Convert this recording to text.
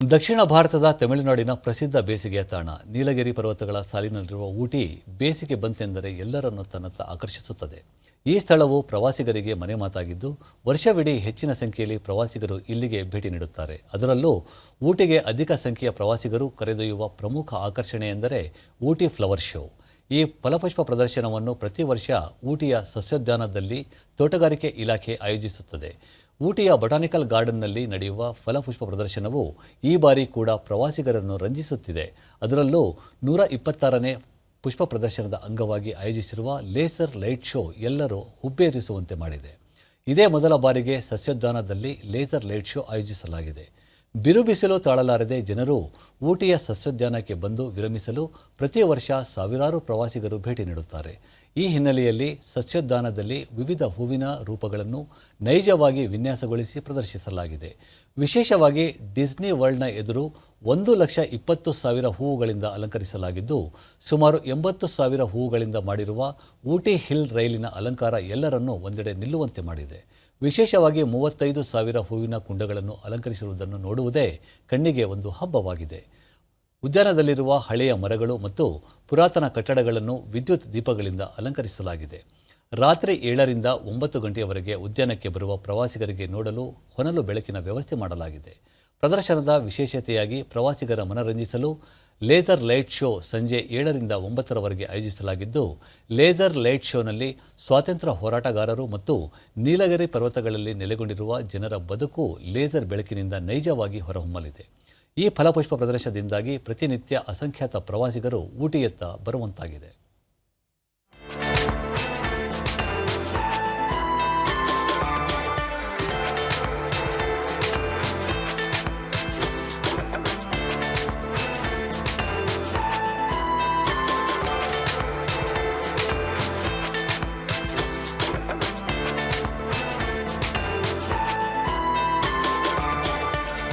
ದಕ್ಷಿಣ ಭಾರತದ ತಮಿಳುನಾಡಿನ ಪ್ರಸಿದ್ಧ ಬೇಸಿಗೆಯ ತಾಣ ನೀಲಗಿರಿ ಪರ್ವತಗಳ ಸಾಲಿನಲ್ಲಿರುವ ಊಟಿ ಬೇಸಿಗೆ ಬಂತೆಂದರೆ ಎಲ್ಲರನ್ನು ತನ್ನತ್ತ ಆಕರ್ಷಿಸುತ್ತದೆ. ಈ ಸ್ಥಳವು ಪ್ರವಾಸಿಗರಿಗೆ ಮನೆ ಮಾತಾಗಿದ್ದು, ವರ್ಷವಿಡೀ ಹೆಚ್ಚಿನ ಸಂಖ್ಯೆಯಲ್ಲಿ ಪ್ರವಾಸಿಗರು ಇಲ್ಲಿಗೆ ಭೇಟಿ ನೀಡುತ್ತಾರೆ. ಅದರಲ್ಲೂ ಊಟಿಗೆ ಅಧಿಕ ಸಂಖ್ಯೆಯ ಪ್ರವಾಸಿಗರು ಕರೆದೊಯ್ಯುವ ಪ್ರಮುಖ ಆಕರ್ಷಣೆ ಎಂದರೆ ಊಟಿ ಫ್ಲವರ್ ಶೋ. ಈ ಫಲಪುಷ್ಪ ಪ್ರದರ್ಶನವನ್ನು ಪ್ರತಿ ವರ್ಷ ಊಟಿಯ ಸಸ್ಯೋದ್ಯಾನದಲ್ಲಿ ತೋಟಗಾರಿಕೆ ಇಲಾಖೆ ಆಯೋಜಿಸುತ್ತದೆ. ಊಟಿಯ ಬೊಟಾನಿಕಲ್ ಗಾರ್ಡನ್ನಲ್ಲಿ ನಡೆಯುವ ಫಲಪುಷ್ಪ ಪ್ರದರ್ಶನವು ಈ ಬಾರಿ ಕೂಡ ಪ್ರವಾಸಿಗರನ್ನು ರಂಜಿಸುತ್ತಿದೆ. ಅದರಲ್ಲೂ ನೂರ ಇಪ್ಪತ್ತಾರನೇ ಪುಷ್ಪ ಪ್ರದರ್ಶನದ ಅಂಗವಾಗಿ ಆಯೋಜಿಸಿರುವ ಲೇಸರ್ ಲೈಟ್ ಶೋ ಎಲ್ಲರೂ ಹುಬ್ಬೇರಿಸುವಂತೆ ಮಾಡಿದೆ. ಇದೇ ಮೊದಲ ಬಾರಿಗೆ ಸಸ್ಯೋದ್ಯಾನದಲ್ಲಿ ಲೇಸರ್ ಲೈಟ್ ಶೋ ಆಯೋಜಿಸಲಾಗಿದೆ. ಬಿರು ಬಿಸಿಲು ತಾಳಲಾರದೆ ಜನರು ಊಟಿಯ ಸಸ್ಯೋದ್ಯಾನಕ್ಕೆ ಬಂದು ವಿರಮಿಸಲು ಪ್ರತಿ ವರ್ಷ ಸಾವಿರಾರು ಪ್ರವಾಸಿಗರು ಭೇಟಿ ನೀಡುತ್ತಾರೆ. ಈ ಹಿನ್ನೆಲೆಯಲ್ಲಿ ಸಸ್ಯೋದ್ಯಾನದಲ್ಲಿ ವಿವಿಧ ಹೂವಿನ ರೂಪಗಳನ್ನು ನೈಜವಾಗಿ ವಿನ್ಯಾಸಗೊಳಿಸಿ ಪ್ರದರ್ಶಿಸಲಾಗಿದೆ. ವಿಶೇಷವಾಗಿ ಡಿಸ್ನಿ ವರ್ಲ್ಡ್ನ ಎದುರು ಒಂದು ಲಕ್ಷ ಇಪ್ಪತ್ತು ಸಾವಿರ ಹೂವುಗಳಿಂದ ಅಲಂಕರಿಸಲಾಗಿದ್ದು, ಸುಮಾರು ಎಂಬತ್ತು ಸಾವಿರ ಹೂವುಗಳಿಂದ ಮಾಡಿರುವ ಊಟಿ ಹಿಲ್ ರೈಲಿನ ಅಲಂಕಾರ ಎಲ್ಲರನ್ನೂ ಒಂದೆಡೆ ನಿಲ್ಲುವಂತೆ ಮಾಡಿದೆ. ವಿಶೇಷವಾಗಿ ಮೂವತ್ತೈದು ಸಾವಿರ ಹೂವಿನ ಕುಂಡಗಳನ್ನು ಅಲಂಕರಿಸಿರುವುದನ್ನು ನೋಡುವುದೇ ಕಣ್ಣಿಗೆ ಒಂದು ಹಬ್ಬವಾಗಿದೆ. ಉದ್ಯಾನದಲ್ಲಿರುವ ಹಳೆಯ ಮರಗಳು ಮತ್ತು ಪುರಾತನ ಕಟ್ಟಡಗಳನ್ನು ವಿದ್ಯುತ್ ದೀಪಗಳಿಂದ ಅಲಂಕರಿಸಲಾಗಿದೆ. ರಾತ್ರಿ ಏಳರಿಂದ ಒಂಬತ್ತು ಗಂಟೆಯವರೆಗೆ ಉದ್ಯಾನಕ್ಕೆ ಬರುವ ಪ್ರವಾಸಿಗರಿಗೆ ನೋಡಲು, ಹೊನಲು ಬೆಳಕಿನ ವ್ಯವಸ್ಥೆ ಮಾಡಲಾಗಿದೆ. ಪ್ರದರ್ಶನದ ವಿಶೇಷತೆಯಾಗಿ ಪ್ರವಾಸಿಗರ ಮನರಂಜಿಸಲು ಲೇಸರ್ ಲೈಟ್ ಶೋ ಸಂಜೆ ಏಳರಿಂದ ಒಂಬತ್ತರವರೆಗೆ ಆಯೋಜಿಸಲಾಗಿದ್ದು, ಲೇಸರ್ ಲೈಟ್ ಶೋನಲ್ಲಿ ಸ್ವಾತಂತ್ರ್ಯ ಹೋರಾಟಗಾರರು ಮತ್ತು ನೀಲಗಿರಿ ಪರ್ವತಗಳಲ್ಲಿ ನೆಲೆಗೊಂಡಿರುವ ಜನರ ಬದುಕು ಲೇಸರ್ ಬೆಳಕಿನಿಂದ ನೈಜವಾಗಿ ಹೊರಹೊಮ್ಮಲಿದೆ. ಈ ಫಲಪುಷ್ಪ ಪ್ರದರ್ಶನದಿಂದಾಗಿ ಪ್ರತಿನಿತ್ಯ ಅಸಂಖ್ಯಾತ ಪ್ರವಾಸಿಗರು ಊಟಿಯತ್ತ ಬರುವಂತಾಗಿದೆ.